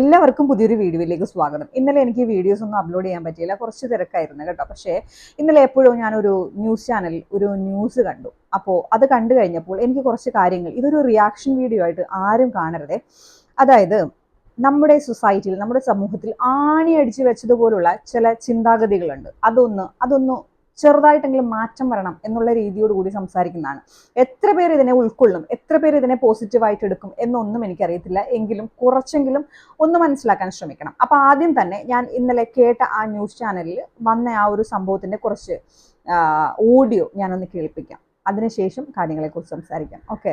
എല്ലാവർക്കും പുതിയൊരു വീഡിയോയിലേക്ക് സ്വാഗതം. ഇന്നലെ എനിക്ക് വീഡിയോസ് ഒന്നും അപ്ലോഡ് ചെയ്യാൻ പറ്റിയില്ല. കുറച്ച് തിരക്കായിരുന്നു കേട്ടോ. പക്ഷേ ഇന്നലെ എപ്പോഴും ഞാനൊരു ന്യൂസ് ചാനൽ ഒരു ന്യൂസ് കണ്ടു. അപ്പോൾ അത് കണ്ടു കഴിഞ്ഞപ്പോൾ എനിക്ക് കുറച്ച് കാര്യങ്ങൾ ഇതൊരു റിയാക്ഷൻ വീഡിയോ ആയിട്ട് ആരും കാണരുതേ. അതായത് നമ്മുടെ സൊസൈറ്റിയിൽ നമ്മുടെ സമൂഹത്തിൽ ആണി അടിച്ചു വെച്ചതുപോലുള്ള ചില ചിന്താഗതികളുണ്ട്. അതൊന്ന് അതൊന്ന് ചെറുതായിട്ടെങ്കിലും മാറ്റം വരണം എന്നുള്ള രീതിയോട് കൂടി സംസാരിക്കുന്നതാണ്. എത്ര പേർ ഇതിനെ ഉൾക്കൊള്ളും? എത്ര പേർ ഇതിനെ പോസിറ്റീവായിട്ട് എടുക്കും? എന്നൊന്നും എനിക്കറിയത്തില്ല. എങ്കിലും കുറച്ചെങ്കിലും ഒന്ന് മനസ്സിലാക്കാൻ ശ്രമിക്കണം. അപ്പൊ ആദ്യം തന്നെ ഞാൻ ഇന്നലെ കേട്ട ആ ന്യൂസ് ചാനലിൽ വന്ന ആ ഒരു സംഭവത്തിന്റെ കുറച്ച് ഓഡിയോ ഞാനൊന്ന് കേൾപ്പിക്കാം. അതിനുശേഷം കാര്യങ്ങളെ കുറിച്ച് സംസാരിക്കാം ഓക്കെ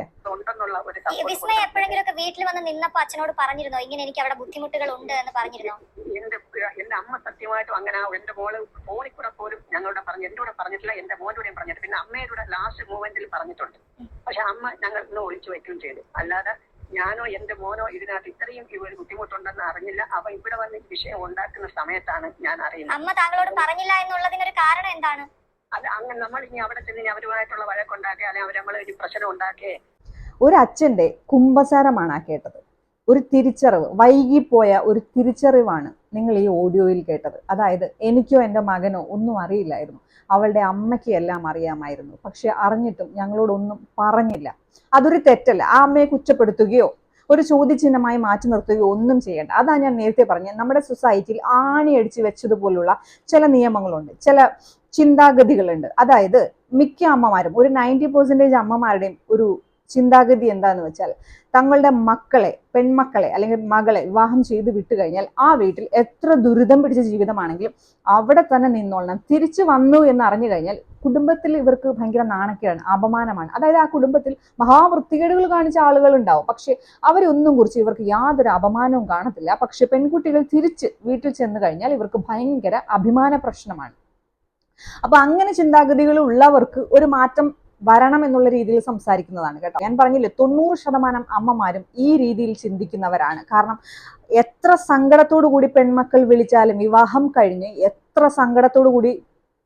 വിസ്മയ എപ്പോഴെങ്കിലും ഒക്കെ വീട്ടിൽ വന്ന് നിന്നപ്പോ അച്ഛനോട് പറഞ്ഞിരുന്നോ? ഇങ്ങനെ എനിക്ക് അവിടെ ബുദ്ധിമുട്ടുകൾ ഉണ്ട് എന്ന് പറഞ്ഞിരുന്നോ? എന്റെ എന്റെ അമ്മ സത്യമായിട്ടും അങ്ങനെ എന്റെ മോൾ ഫോണിൽ കൂടെ ഞങ്ങളോട് പറഞ്ഞു എന്റെ കൂടെ പറഞ്ഞിട്ടില്ല എന്റെ മോനോടെയും പറഞ്ഞിട്ട്. പിന്നെ അമ്മയുടെ ലാസ്റ്റ് മൂവ്മെന്റിൽ പറഞ്ഞിട്ടുണ്ട്. പക്ഷെ അമ്മ ഞങ്ങൾ ഇന്ന് ഒളിച്ചു വയ്ക്കുകയും ചെയ്തു. അല്ലാതെ ഞാനോ എന്റെ മോനോ ഇതിനകത്ത് ഇത്രയും ഒരു ബുദ്ധിമുട്ടുണ്ടെന്ന് അറിഞ്ഞില്ല. അവ ഇവിടെ വന്ന് ഈ വിഷയം ഉണ്ടാക്കുന്ന സമയത്താണ് ഞാൻ അറിയുന്നത്. അമ്മ താങ്കളോട് പറഞ്ഞില്ല എന്നുള്ളതിനൊരു കാരണം എന്താണ്? അത് അങ്ങനെ നമ്മൾ ഇനി അവിടെ ചെന്ന് ഇനി അവരുമായിട്ടുള്ള വഴക്കുണ്ടാക്കി അല്ലെങ്കിൽ അവർ നമ്മളെ ഒരു പ്രശ്നം ഉണ്ടാക്കേ. ഒരു അച്ഛന്റെ കുംഭസാരമാണ് ആ കേട്ടത്. ഒരു തിരിച്ചറിവ് വൈകിപ്പോയ ഒരു തിരിച്ചറിവാണ് നിങ്ങൾ ഈ ഓഡിയോയിൽ കേട്ടത്. അതായത് എനിക്കോ എന്റെ മകനോ ഒന്നും അറിയില്ലായിരുന്നു. അവളുടെ അമ്മയ്ക്ക് എല്ലാം അറിയാമായിരുന്നു. പക്ഷെ അറിഞ്ഞിട്ടും ഞങ്ങളോടൊന്നും പറഞ്ഞില്ല. അതൊരു തെറ്റല്ല. ആ അമ്മയെ കുറ്റപ്പെടുത്തുകയോ ഒരു ചോദ്യചിഹ്നമായി മാറ്റി നിർത്തുകയോ ഒന്നും ചെയ്യേണ്ട. അതാണ് ഞാൻ നേരത്തെ പറഞ്ഞത്. നമ്മുടെ സൊസൈറ്റിയിൽ ആണി അടിച്ചു വെച്ചതുപോലുള്ള ചില നിയമങ്ങളുണ്ട്. ചില ചിന്താഗതികളുണ്ട്. അതായത് മിക്ക അമ്മമാരും ഒരു നയന്റി പെർസെന്റേജ് അമ്മമാരുടെയും ഒരു ചിന്താഗതി എന്താന്ന് വെച്ചാൽ തങ്ങളുടെ മക്കളെ പെൺമക്കളെ അല്ലെങ്കിൽ മകളെ വിവാഹം ചെയ്ത് വിട്ടു കഴിഞ്ഞാൽ ആ വീട്ടിൽ എത്ര ദുരിതം പിടിച്ച ജീവിതമാണെങ്കിലും അവിടെ തന്നെ നിന്നോളണം. തിരിച്ചു വന്നു എന്ന് അറിഞ്ഞു കഴിഞ്ഞാൽ കുടുംബത്തിൽ ഇവർക്ക് ഭയങ്കര നാണക്കേടാണ് അപമാനമാണ്. അതായത് ആ കുടുംബത്തിൽ മഹാവൃത്തികേടുകൾ കാണിച്ച ആളുകൾ ഉണ്ടാവും പക്ഷെ അവരൊന്നും കുറിച്ച് ഇവർക്ക് യാതൊരു അപമാനവും കാണത്തില്ല. പക്ഷെ പെൺകുട്ടികൾ തിരിച്ച് വീട്ടിൽ ചെന്ന് കഴിഞ്ഞാൽ ഇവർക്ക് ഭയങ്കര അഭിമാന പ്രശ്നമാണ്. അപ്പൊ അങ്ങനെ ചിന്താഗതികൾ ഉള്ളവർക്ക് ഒരു മാറ്റം വരണം എന്നുള്ള രീതിയിൽ സംസാരിക്കുന്നതാണ് കേട്ടോ. ഞാൻ പറഞ്ഞില്ലേ തൊണ്ണൂറ് ശതമാനം അമ്മമാരും ഈ രീതിയിൽ ചിന്തിക്കുന്നവരാണ്. കാരണം എത്ര സങ്കടത്തോടു കൂടി പെൺമക്കൾ വിളിച്ചാലും വിവാഹം കഴിഞ്ഞ് എത്ര സങ്കടത്തോടു കൂടി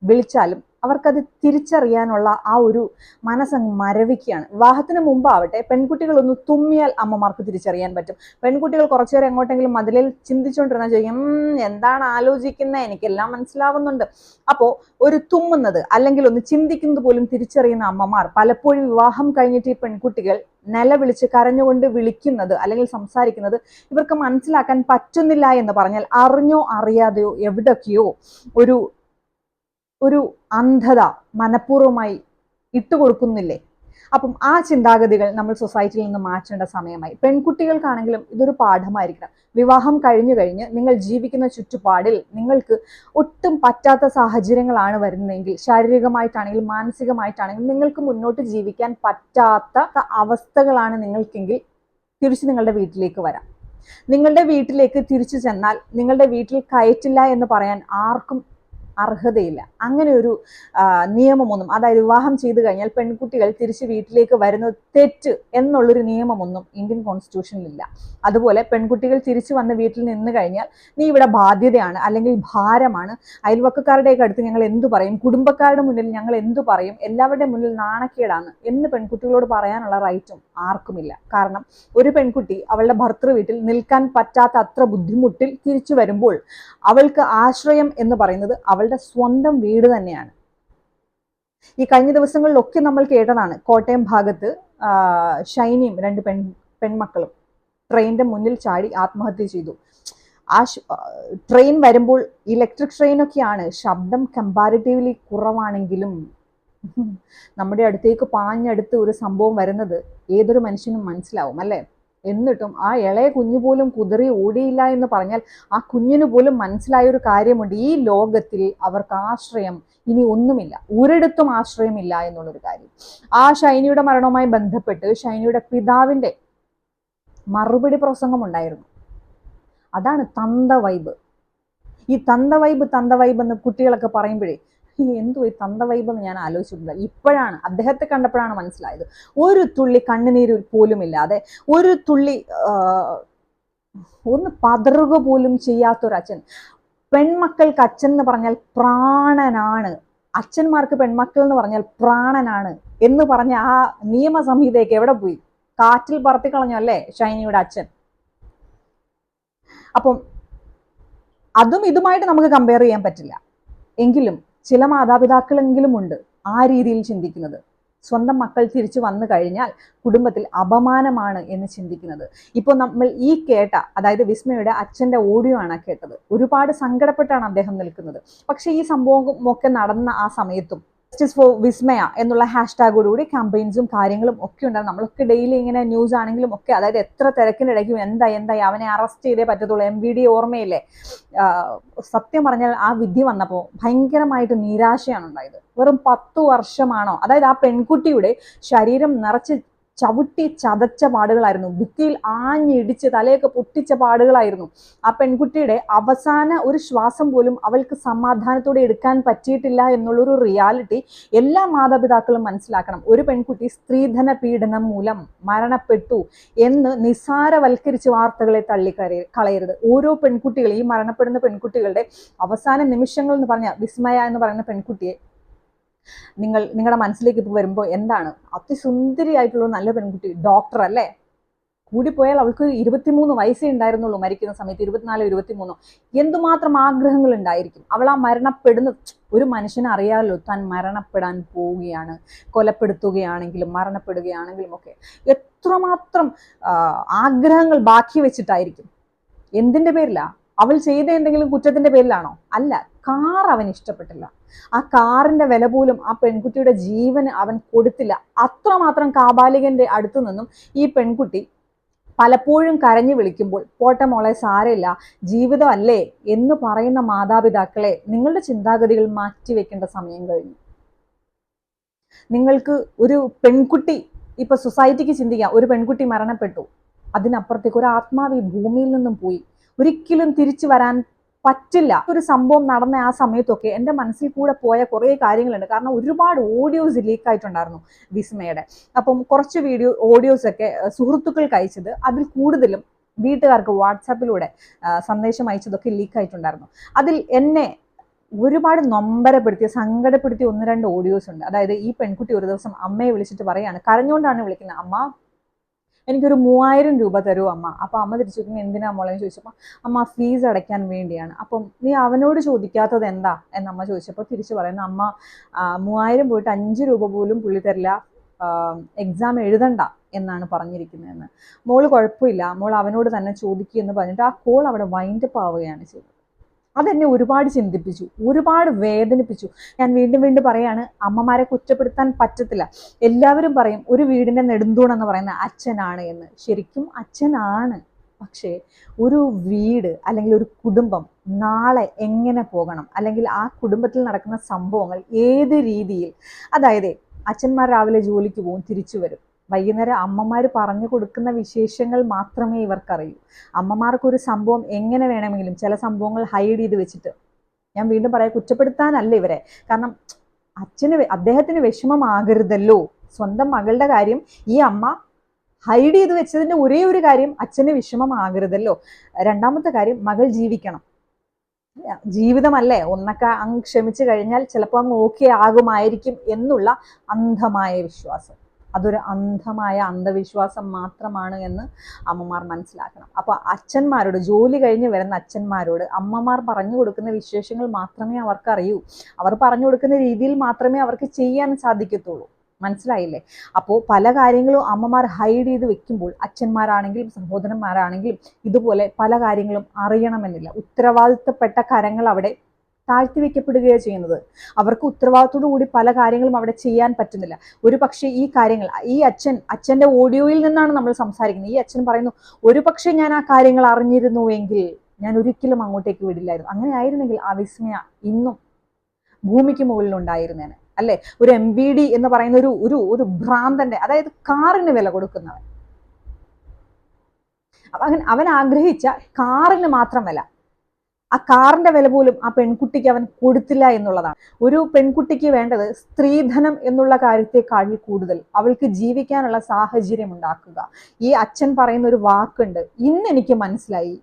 വിളിച്ചാലും അവർക്കത് തിരിച്ചറിയാനുള്ള ആ ഒരു മനസ്സങ്ങ് മരവിക്കുകയാണ്. വിവാഹത്തിന് മുമ്പാവട്ടെ പെൺകുട്ടികളൊന്ന് തുമ്മിയാൽ അമ്മമാർക്ക് തിരിച്ചറിയാൻ പറ്റും. പെൺകുട്ടികൾ കുറച്ചു നേരം എങ്ങോട്ടെങ്കിലും മതിലിൽ ചിന്തിച്ചുകൊണ്ടിരുന്ന ചോദിക്കും എന്താണ് ആലോചിക്കുന്നത് എനിക്കെല്ലാം മനസ്സിലാവുന്നുണ്ട്. അപ്പോൾ ഒരു തുമ്മുന്നത് അല്ലെങ്കിൽ ഒന്ന് ചിന്തിക്കുന്നത് പോലും തിരിച്ചറിയുന്ന അമ്മമാർ പലപ്പോഴും വിവാഹം കഴിഞ്ഞിട്ട് ഈ പെൺകുട്ടികൾ നിലവിളിച്ച് കരഞ്ഞുകൊണ്ട് വിളിക്കുന്നത് അല്ലെങ്കിൽ സംസാരിക്കുന്നത് ഇവർക്ക് മനസ്സിലാക്കാൻ പറ്റുന്നില്ല എന്ന് പറഞ്ഞാൽ അറിഞ്ഞോ അറിയാതെയോ എവിടൊക്കെയോ ഒരു ഒരു അന്ധത മനഃപൂർവമായി ഇട്ടുകൊടുക്കുന്നില്ലേ? അപ്പം ആ ചിന്താഗതികൾ നമ്മൾ സൊസൈറ്റിയിൽ നിന്ന് മാറ്റേണ്ട സമയമായി. പെൺകുട്ടികൾക്കാണെങ്കിലും ഇതൊരു പാഠമായിരിക്കണം. വിവാഹം കഴിഞ്ഞു കഴിഞ്ഞ് നിങ്ങൾ ജീവിക്കുന്ന ചുറ്റുപാടിൽ നിങ്ങൾക്ക് ഒട്ടും പറ്റാത്ത സാഹചര്യങ്ങളാണ് വരുന്നതെങ്കിൽ ശാരീരികമായിട്ടാണെങ്കിലും മാനസികമായിട്ടാണെങ്കിലും നിങ്ങൾക്ക് മുന്നോട്ട് ജീവിക്കാൻ പറ്റാത്ത അവസ്ഥകളാണ് നിങ്ങൾക്കെങ്കിൽ തിരിച്ച് നിങ്ങളുടെ വീട്ടിലേക്ക് വരാം. നിങ്ങളുടെ വീട്ടിലേക്ക് തിരിച്ചു ചെന്നാൽ നിങ്ങളുടെ വീട്ടിൽ കയറ്റില്ല എന്ന് പറയാൻ ആർക്കും അർഹതയില്ല. അങ്ങനെ ഒരു നിയമമൊന്നും അതായത് വിവാഹം ചെയ്തു കഴിഞ്ഞാൽ പെൺകുട്ടികൾ തിരിച്ച് വീട്ടിലേക്ക് വരുന്നത് തെറ്റ് എന്നുള്ളൊരു നിയമമൊന്നും ഇന്ത്യൻ കോൺസ്റ്റിറ്റ്യൂഷനിലില്ല. അതുപോലെ പെൺകുട്ടികൾ തിരിച്ചു വന്ന വീട്ടിൽ നിന്ന് കഴിഞ്ഞാൽ നീ ഇവിടെ ബാധ്യതയാണ് അല്ലെങ്കിൽ ഭാരമാണ്. അയൽവക്കക്കാരുടെയൊക്കെ അടുത്ത് ഞങ്ങൾ എന്തു പറയും? കുടുംബക്കാരുടെ മുന്നിൽ ഞങ്ങൾ എന്തു പറയും? എല്ലാവരുടെ മുന്നിൽ നാണക്കേടാണ് എന്ന് പെൺകുട്ടികളോട് പറയാനുള്ള റൈറ്റും ആർക്കുമില്ല. കാരണം ഒരു പെൺകുട്ടി അവളുടെ ഭർത്തൃ വീട്ടിൽ നിൽക്കാൻ പറ്റാത്ത അത്ര ബുദ്ധിമുട്ടിൽ തിരിച്ചു വരുമ്പോൾ അവൾക്ക് ആശ്രയം എന്ന് പറയുന്നത് അവളുടെ സ്വന്തം വീട് തന്നെയാണ്. ഈ കഴിഞ്ഞ ദിവസങ്ങളിലൊക്കെ നമ്മൾ കേട്ടതാണ് കോട്ടയം ഭാഗത്ത് ഷൈനിയും രണ്ട് പെൺ പെൺമക്കളും ട്രെയിനിന്റെ മുന്നിൽ ചാടി ആത്മഹത്യ ചെയ്തു. ആ, ട്രെയിൻ വരുമ്പോൾ ഇലക്ട്രിക് ട്രെയിനൊക്കെയാണ് ശബ്ദം കമ്പാരിറ്റീവ്ലി കുറവാണെങ്കിലും നമ്മുടെ അടുത്തേക്ക് പാഞ്ഞടുത്ത് ഒരു സംഭവം വരുന്നത് ഏതൊരു മനുഷ്യനും മനസ്സിലാവും അല്ലേ? എന്നിട്ടും ആ ഇളയ കുഞ്ഞു പോലും കുതിറി ഓടിയില്ല എന്ന് പറഞ്ഞാൽ ആ കുഞ്ഞിന് പോലും മനസ്സിലായ ഒരു കാര്യമുണ്ട്. ഈ ലോകത്തിൽ അവർക്ക് ആശ്രയം ഇനി ഒന്നുമില്ല. ഒരിടത്തും ആശ്രയമില്ല എന്നുള്ളൊരു കാര്യം. ആ ഷൈനിയുടെ മരണവുമായി ബന്ധപ്പെട്ട് ഷൈനിയുടെ പിതാവിന്റെ മറുപടി പ്രസംഗമുണ്ടായിരുന്നു അതാണ് തന്ത വൈബ്. ഈ തന്ത വൈബ് തന്ത വൈബ് എന്ന് കുട്ടികളൊക്കെ പറയുമ്പോഴേ എന്തോ ഈ തന്ത വൈബെന്ന് ഞാൻ ആലോചിച്ചിട്ടുണ്ട്. ഇപ്പോഴാണ് അദ്ദേഹത്തെ കണ്ടപ്പോഴാണ് മനസ്സിലായത്. ഒരു തുള്ളി കണ്ണുനീര് പോലും ഇല്ലാതെ ഒരു തുള്ളി ഒന്ന് പതറുക പോലും ചെയ്യാത്തൊരച്ഛൻ. പെൺമക്കൾക്ക് അച്ഛൻ എന്ന് പറഞ്ഞാൽ പ്രാണനാണ്. അച്ഛന്മാർക്ക് പെൺമക്കൾ എന്ന് പറഞ്ഞാൽ പ്രാണനാണ് എന്ന് പറഞ്ഞ ആ നിയമസംഹിതയൊക്കെ എവിടെ പോയി? കാറ്റിൽ പറത്തി പറത്തിക്കളഞ്ഞു അല്ലേ ഷൈനിയുടെ അച്ഛൻ? അപ്പം അതും ഇതുമായിട്ട് നമുക്ക് കമ്പയർ ചെയ്യാൻ പറ്റില്ല. എങ്കിലും ചില മാതാപിതാക്കളെങ്കിലും ഉണ്ട് ആ രീതിയിൽ ചിന്തിക്കുന്നത്. സ്വന്തം മക്കൾ തിരിച്ചു വന്നു കഴിഞ്ഞാൽ കുടുംബത്തിൽ അപമാനമാണ് എന്ന് ചിന്തിക്കുന്നത്. ഇപ്പോൾ നമ്മൾ ഈ കേട്ട അതായത് വിസ്മയുടെ അച്ഛന്റെ ഓഡിയോ ആണ് കേട്ടത്. ഒരുപാട് സങ്കടപ്പെട്ടാണ് അദ്ദേഹം നിൽക്കുന്നത്. പക്ഷേ ഈ സംഭവം ഒക്കെ നടന്ന ആ സമയത്തും ജസ്റ്റിസ് ഫോർ വിസ്മയ എന്നുള്ള ഹാഷ്ടാഗോടുകൂടി ക്യാമ്പയിൻസും കാര്യങ്ങളും ഒക്കെ ഉണ്ടായിരുന്നു നമ്മളൊക്കെ ഡെയിലി ഇങ്ങനെ ന്യൂസ് ആണെങ്കിലും ഒക്കെ അതായത് എത്ര തിരക്കിനിടയ്ക്കും എന്തായി എന്തായി അവനെ അറസ്റ്റ് ചെയ്തേ പറ്റത്തുള്ളൂ. എം വി ഡി ഓർമ്മയില്ലേ? സത്യം പറഞ്ഞാൽ ആ വിധി വന്നപ്പോൾ ഭയങ്കരമായിട്ട് നിരാശയാണ് ഉണ്ടായത്. വെറും പത്തു വർഷമാണോ? അതായത് ആ പെൺകുട്ടിയുടെ ശരീരം നിറച്ച് ചവിട്ടി ചതച്ച പാടുകളായിരുന്നു. ഭിത്തിയിൽ ആഞ്ഞിടിച്ച് തലയൊക്കെ പൊട്ടിച്ച പാടുകളായിരുന്നു. ആ പെൺകുട്ടിയുടെ അവസാന ഒരു ശ്വാസം പോലും അവൾക്ക് സമാധാനത്തോടെ എടുക്കാൻ പറ്റിയിട്ടില്ല എന്നുള്ളൊരു റിയാലിറ്റി എല്ലാ മാതാപിതാക്കളും മനസ്സിലാക്കണം. ഒരു പെൺകുട്ടി സ്ത്രീധന പീഡനം മൂലം മരണപ്പെട്ടു എന്ന് നിസാരവൽക്കരിച്ച് വാർത്തകളെ തള്ളിക്കറി കളയരുത്. ഓരോ പെൺകുട്ടികൾ ഈ മരണപ്പെടുന്ന പെൺകുട്ടികളുടെ അവസാന നിമിഷങ്ങൾ എന്ന് പറഞ്ഞ വിസ്മയ എന്ന് പറയുന്ന പെൺകുട്ടിയെ നിങ്ങൾ നിങ്ങളുടെ മനസ്സിലേക്ക് ഇപ്പോൾ വരുമ്പോൾ എന്താണ്? അതിസുന്ദരിയായിട്ടുള്ള നല്ല പെൺകുട്ടി ഡോക്ടർ അല്ലേ? കൂടിപ്പോയാൽ അവൾക്ക് ഇരുപത്തിമൂന്ന് വയസ്സേ ഉണ്ടായിരുന്നുള്ളൂ മരിക്കുന്ന സമയത്ത് ഇരുപത്തിനാലോ ഇരുപത്തിമൂന്നോ. എന്തുമാത്രം ആഗ്രഹങ്ങൾ ഉണ്ടായിരിക്കും? അവൾ ആ മരണപ്പെടുന്ന ഒരു മനുഷ്യനെ അറിയാമല്ലോ താൻ മരണപ്പെടാൻ പോവുകയാണ് കൊലപ്പെടുത്തുകയാണെങ്കിലും മരണപ്പെടുകയാണെങ്കിലും ഒക്കെ. എത്രമാത്രം ആഗ്രഹങ്ങൾ ബാക്കി വെച്ചിട്ടായിരിക്കും? എന്തിന്റെ പേരിലാണ് അവൾ ചെയ്ത എന്തെങ്കിലും കുറ്റത്തിന്റെ പേരിലാണോ? അല്ല. കാർ അവൻ ഇഷ്ടപ്പെട്ടില്ല. ആ കാറിന്റെ വില പോലും ആ പെൺകുട്ടിയുടെ ജീവന് അവൻ കൊടുത്തില്ല. അത്രമാത്രം കാബാലികന്റെ അടുത്തു നിന്നും ഈ പെൺകുട്ടി പലപ്പോഴും കരഞ്ഞു വിളിക്കുമ്പോൾ പോട്ടെ മോളെ സാരമില്ല. ജീവിതമല്ലേ എന്ന് പറയുന്ന മാതാപിതാക്കളെ നിങ്ങളുടെ ചിന്താഗതികൾ മാറ്റിവെക്കേണ്ട സമയം കഴിഞ്ഞു. നിങ്ങൾക്ക് ഒരു പെൺകുട്ടി ഇപ്പൊ സൊസൈറ്റിക്ക് ചിന്തിക്കാം. ഒരു പെൺകുട്ടി മരണപ്പെട്ടു. അതിനപ്പുറത്തേക്ക് ഒരു ആത്മാവ് ഈ ഭൂമിയിൽ നിന്നും പോയി. ഒരിക്കലും തിരിച്ചു വരാൻ പറ്റില്ല. ഒരു സംഭവം നടന്ന ആ സമയത്തൊക്കെ എന്റെ മനസ്സിൽ കൂടെ പോയ കുറേ കാര്യങ്ങളുണ്ട്. കാരണം ഒരുപാട് ഓഡിയോസ് ലീക്ക് ആയിട്ടുണ്ടായിരുന്നു വിസ്മയുടെ. അപ്പം കുറച്ച് വീഡിയോ ഓഡിയോസൊക്കെ സുഹൃത്തുക്കൾക്ക് അയച്ചത് അതിൽ കൂടുതലും വീട്ടുകാർക്ക് വാട്സാപ്പിലൂടെ സന്ദേശം അയച്ചതൊക്കെ ലീക്ക് ആയിട്ടുണ്ടായിരുന്നു. അതിൽ എന്നെ ഒരുപാട് നൊമ്പരപ്പെടുത്തിയ സങ്കടപ്പെടുത്തിയ ഒന്ന് രണ്ട് ഓഡിയോസ് ഉണ്ട്. അതായത് ഈ പെൺകുട്ടി ഒരു ദിവസം അമ്മയെ വിളിച്ചിട്ട് പറയാണ് കരഞ്ഞുകൊണ്ടാണ് വിളിക്കുന്നത്? അമ്മ എനിക്കൊരു മൂവായിരം രൂപ തരൂ അമ്മ. അപ്പൊ അമ്മ തിരിച്ചു എന്തിനാ മോളെ ചോദിച്ചപ്പോ അമ്മ ഫീസ് അടയ്ക്കാൻ വേണ്ടിയാണ്. അപ്പം നീ അവനോട് ചോദിക്കാത്തത് എന്താ? എന്ന് അമ്മ ചോദിച്ചപ്പോൾ തിരിച്ചു പറയുന്നു അമ്മ മൂവായിരം പോയിട്ട് അഞ്ച് രൂപ പോലും പുള്ളി തരില്ല എക്സാം എഴുതണ്ട എന്നാണ് പറഞ്ഞിരിക്കുന്നതെന്ന്. മോൾ കുഴപ്പമില്ല. മോൾ അവനോട് തന്നെ ചോദിക്കുക എന്ന് പറഞ്ഞിട്ട് ആ കോൾ അവിടെ വൈൻഡപ്പ് ആവുകയാണ് ചെയ്തത്. അതെന്നെ ഒരുപാട് ചിന്തിപ്പിച്ചു ഒരുപാട് വേദനിപ്പിച്ചു. ഞാൻ വീണ്ടും വീണ്ടും പറയാണ് അമ്മമാരെ കുറ്റപ്പെടുത്താൻ പറ്റത്തില്ല. എല്ലാവരും പറയും ഒരു വീടിന്റെ നെടുന്തൂണെന്ന് പറയുന്ന അച്ഛനാണ് എന്ന്. ശരിക്കും അച്ഛനാണ്. പക്ഷേ ഒരു വീട് അല്ലെങ്കിൽ ഒരു കുടുംബം നാളെ എങ്ങനെ പോകണം? അല്ലെങ്കിൽ ആ കുടുംബത്തിൽ നടക്കുന്ന സംഭവങ്ങൾ ഏത് രീതിയിൽ? അതായത് അച്ഛന്മാർ രാവിലെ ജോലിക്ക് പോകും തിരിച്ചു വരും. വൈകുന്നേരം അമ്മമാർ പറഞ്ഞു കൊടുക്കുന്ന വിശേഷങ്ങൾ മാത്രമേ ഇവർക്കറിയൂ. അമ്മമാർക്കൊരു സംഭവം എങ്ങനെ വേണമെങ്കിലും ചില സംഭവങ്ങൾ ഹൈഡ് ചെയ്ത് വെച്ചിട്ട് ഞാൻ വീണ്ടും പറയാം കുറ്റപ്പെടുത്താനല്ല ഇവരെ. കാരണം അച്ഛന് അദ്ദേഹത്തിന് വിഷമമാകരുതല്ലോ. സ്വന്തം മകളുടെ കാര്യം ഈ അമ്മ ഹൈഡ് ചെയ്ത് വെച്ചതിന്റെ ഒരേ ഒരു കാര്യം അച്ഛന് വിഷമമാകരുതല്ലോ. രണ്ടാമത്തെ കാര്യം മകൾ ജീവിക്കണം. ജീവിതമല്ലേ? ഒന്നൊക്കെ അങ്ങ് ക്ഷമിച്ചു കഴിഞ്ഞാൽ ചിലപ്പോൾ അങ്ങ് ഓക്കെ ആകുമായിരിക്കും എന്നുള്ള അന്ധമായ വിശ്വാസം. അതൊരു അന്ധമായ അന്ധവിശ്വാസം മാത്രമാണ് എന്ന് അമ്മമാർ മനസ്സിലാക്കണം. അപ്പോൾ അച്ഛന്മാരോട് ജോലി കഴിഞ്ഞ് വരുന്ന അച്ഛന്മാരോട് അമ്മമാർ പറഞ്ഞു കൊടുക്കുന്ന വിശേഷങ്ങൾ മാത്രമേ അവർക്ക് അറിയൂ അവർ പറഞ്ഞു കൊടുക്കുന്ന രീതിയിൽ മാത്രമേ അവർക്ക് ചെയ്യാൻ സാധിക്കത്തുള്ളൂ. മനസ്സിലായില്ലേ? അപ്പോൾ പല കാര്യങ്ങളും അമ്മമാർ ഹൈഡ് ചെയ്ത് വെക്കുമ്പോൾ അച്ഛന്മാരാണെങ്കിലും സഹോദരന്മാരാണെങ്കിലും ഇതുപോലെ പല കാര്യങ്ങളും അറിയണമെന്നില്ല. ഉത്തരവാദിത്തപ്പെട്ട കരങ്ങൾ അവിടെ താഴ്ത്തി വെക്കപ്പെടുകയാണ് ചെയ്യുന്നത്. അവർക്ക് ഉത്തരവാദിത്തോടു കൂടി പല കാര്യങ്ങളും അവിടെ ചെയ്യാൻ പറ്റുന്നില്ല. ഒരു പക്ഷേ ഈ കാര്യങ്ങൾ ഈ അച്ഛൻ അച്ഛന്റെ ഓഡിയോയിൽ നിന്നാണ് നമ്മൾ സംസാരിക്കുന്നത്. ഈ അച്ഛൻ പറയുന്നു ഒരു പക്ഷേ ഞാൻ ആ കാര്യങ്ങൾ അറിഞ്ഞിരുന്നുവെങ്കിൽ ഞാൻ ഒരിക്കലും അങ്ങോട്ടേക്ക് വിടില്ലായിരുന്നു. അങ്ങനെ ആയിരുന്നെങ്കിൽ ആ വിസ്മയ ഇന്നും ഭൂമിക്ക് മുകളിൽ ഉണ്ടായിരുന്നേനെ. അല്ലെ? ഒരു എം ബി ഡി എന്ന് പറയുന്ന ഒരു ഒരു ഒരു ഭ്രാന്തന്റെ അതായത് കാറിന് വില കൊടുക്കുന്നവൻ. അവൻ അവൻ ആഗ്രഹിച്ച കാറിന് മാത്രം വില. ആ കാറിന്റെ വില പോലും ആ പെൺകുട്ടിക്ക് അവൻ കൊടുത്തില്ല എന്നുള്ളതാണ്. ഒരു പെൺകുട്ടിക്ക് വേണ്ടത് സ്ത്രീധനം എന്നുള്ള കാര്യത്തെക്കാൾ കൂടുതൽ അവൾക്ക് ജീവിക്കാനുള്ള സാഹചര്യം ഉണ്ടാക്കുക. ഈ അച്ഛൻ പറയുന്ന ഒരു വാക്കുണ്ട് ഇന്ന് എനിക്ക് മനസ്സിലായി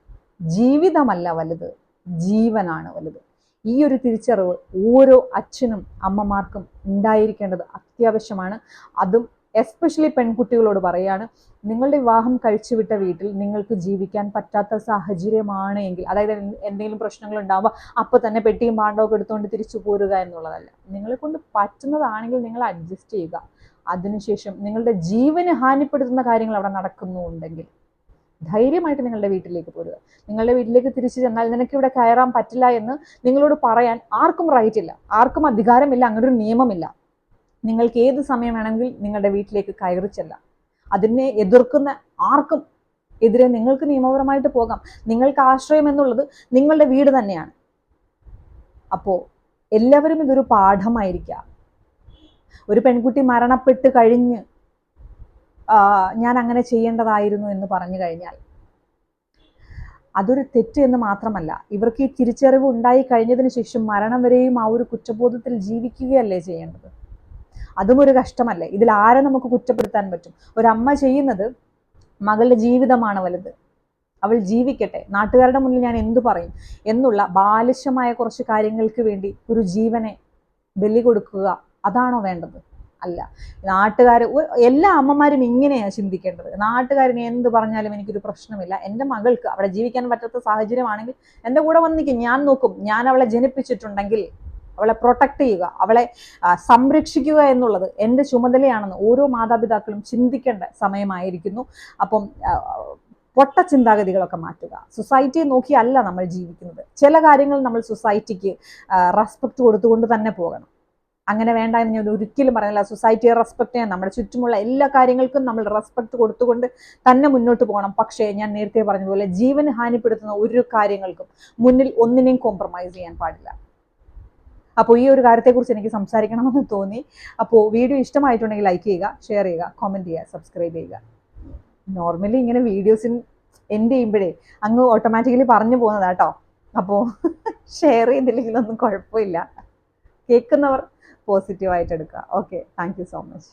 ജീവിതമല്ല വലുത് ജീവനാണ് വലുത്. ഈ ഒരു തിരിച്ചറിവ് ഓരോ അച്ഛനും അമ്മമാർക്കും ഉണ്ടായിരിക്കേണ്ടത് അത്യാവശ്യമാണ്. അതും എസ്പെഷ്യലി പെൺകുട്ടികളോട് പറയാണ് നിങ്ങളുടെ വിവാഹം കഴിച്ചു വിട്ട വീട്ടിൽ നിങ്ങൾക്ക് ജീവിക്കാൻ പറ്റാത്ത സാഹചര്യമാണ് എങ്കിൽ അതായത് എന്തെങ്കിലും പ്രശ്നങ്ങൾ ഉണ്ടാകുമ്പോൾ അപ്പോൾ തന്നെ പെട്ടിയും പാണ്ടവും എടുത്തുകൊണ്ട് തിരിച്ചു പോരുക എന്നുള്ളതല്ല. നിങ്ങളെ കൊണ്ട് പറ്റുന്നതാണെങ്കിൽ നിങ്ങൾ അഡ്ജസ്റ്റ് ചെയ്യുക. അതിനുശേഷം നിങ്ങളുടെ ജീവന് ഹാനിപ്പെടുത്തുന്ന കാര്യങ്ങൾ അവിടെ നടക്കുന്നുണ്ടെങ്കിൽ ധൈര്യമായിട്ട് നിങ്ങളുടെ വീട്ടിലേക്ക് പോരുക. നിങ്ങളുടെ വീട്ടിലേക്ക് തിരിച്ചു ചെന്നാൽ നിനക്ക് ഇവിടെ കയറാൻ പറ്റില്ല എന്ന് നിങ്ങളോട് പറയാൻ ആർക്കും റൈറ്റ് ഇല്ല. ആർക്കും അധികാരമില്ല. അങ്ങനൊരു നിയമമില്ല. നിങ്ങൾക്ക് ഏത് സമയം വേണമെങ്കിൽ നിങ്ങളുടെ വീട്ടിലേക്ക് കയറി ചെല്ലാം. അതിനെ എതിർക്കുന്ന ആർക്കും എതിരെ നിങ്ങൾക്ക് നിയമപരമായിട്ട് പോകാം. നിങ്ങൾക്ക് ആശ്രയം എന്നുള്ളത് നിങ്ങളുടെ വീട് തന്നെയാണ്. അപ്പോൾ എല്ലാവരും ഇതൊരു പാഠമായിരിക്കാം. ഒരു പെൺകുട്ടി മരണപ്പെട്ട് കഴിഞ്ഞ് ഞാൻ അങ്ങനെ ചെയ്യേണ്ടതായിരുന്നു എന്ന് പറഞ്ഞു കഴിഞ്ഞാൽ അതൊരു തെറ്റ് എന്ന് മാത്രമല്ല. ഇവർക്ക് ഈ തിരിച്ചറിവ് ഉണ്ടായി കഴിഞ്ഞതിന് ശേഷം മരണം വരെയും ആ ഒരു കുറ്റബോധത്തിൽ ജീവിക്കുകയല്ലേ ചെയ്യേണ്ടത്? അതും ഒരു കഷ്ടമല്ലേ? ഇതിൽ ആരെ നമുക്ക് കുറ്റപ്പെടുത്താൻ പറ്റും? ഒരമ്മ ചെയ്യുന്നത് മകളുടെ ജീവിതമാണ് വലുത്. അവൾ ജീവിക്കട്ടെ നാട്ടുകാരുടെ മുന്നിൽ ഞാൻ എന്തു പറയും? എന്നുള്ള ബാലിശമായ കുറച്ച് കാര്യങ്ങൾക്ക് വേണ്ടി ഒരു ജീവനെ ബലി കൊടുക്കുക അതാണോ വേണ്ടത്? അല്ല. നാട്ടുകാർ എല്ലാ അമ്മമാരും ഇങ്ങനെയാണ് ചിന്തിക്കേണ്ടത്. നാട്ടുകാരനെ എന്ത് പറഞ്ഞാലും എനിക്കൊരു പ്രശ്നമില്ല. എന്റെ മകൾക്ക് അവിടെ ജീവിക്കാൻ പറ്റാത്ത സാഹചര്യമാണെങ്കിൽ എന്റെ കൂടെ വന്നിക്കും. ഞാൻ നോക്കും. ഞാൻ അവളെ ജനിപ്പിച്ചിട്ടുണ്ടെങ്കിൽ അവളെ പ്രൊട്ടക്ട് ചെയ്യുക അവളെ സംരക്ഷിക്കുക എന്നുള്ളത് എന്റെ ചുമതലയാണെന്ന് ഓരോ മാതാപിതാക്കളും ചിന്തിക്കേണ്ട സമയമായിരിക്കുന്നു. അപ്പം പൊട്ട ചിന്താഗതികളൊക്കെ മാറ്റുക. സൊസൈറ്റിയെ നോക്കിയല്ല നമ്മൾ ജീവിക്കുന്നത്. ചില കാര്യങ്ങൾ നമ്മൾ സൊസൈറ്റിക്ക് റെസ്പെക്ട് കൊടുത്തുകൊണ്ട് തന്നെ പോകണം. അങ്ങനെ വേണ്ട എന്ന് ഞാൻ ഒരിക്കലും പറയുന്നില്ല സൊസൈറ്റിയെ റെസ്പെക്ട് ചെയ്യാൻ നമ്മുടെ ചുറ്റുമുള്ള എല്ലാ കാര്യങ്ങൾക്കും നമ്മൾ റെസ്പെക്ട് കൊടുത്തുകൊണ്ട് തന്നെ മുന്നോട്ട് പോകണം. പക്ഷേ ഞാൻ നേരത്തെ പറഞ്ഞതുപോലെ ജീവന് ഹാനിപ്പെടുത്തുന്ന ഒരു കാര്യങ്ങൾക്കും മുന്നിൽ ഒന്നിനെയും കോംപ്രമൈസ് ചെയ്യാൻ പാടില്ല. അപ്പോൾ ഈ ഒരു കാര്യത്തെക്കുറിച്ച് എനിക്ക് സംസാരിക്കണമെന്ന് തോന്നി. അപ്പോൾ വീഡിയോ ഇഷ്ടമായിട്ടുണ്ടെങ്കിൽ ലൈക്ക് ചെയ്യുക ഷെയർ ചെയ്യുക കോമെന്റ് ചെയ്യുക സബ്സ്ക്രൈബ് ചെയ്യുക. നോർമലി ഇങ്ങനെ വീഡിയോസിന് എൻഡ് ചെയ്യുമ്പോഴേ അങ്ങ് ഓട്ടോമാറ്റിക്കലി പറഞ്ഞു പോകുന്നതാ കേട്ടോ അപ്പോൾ ഷെയർ ചെയ്തില്ലെങ്കിലൊന്നും കുഴപ്പമില്ല. കേൾക്കുന്നവർ പോസിറ്റീവായിട്ട് എടുക്കുക. Okay thank you so much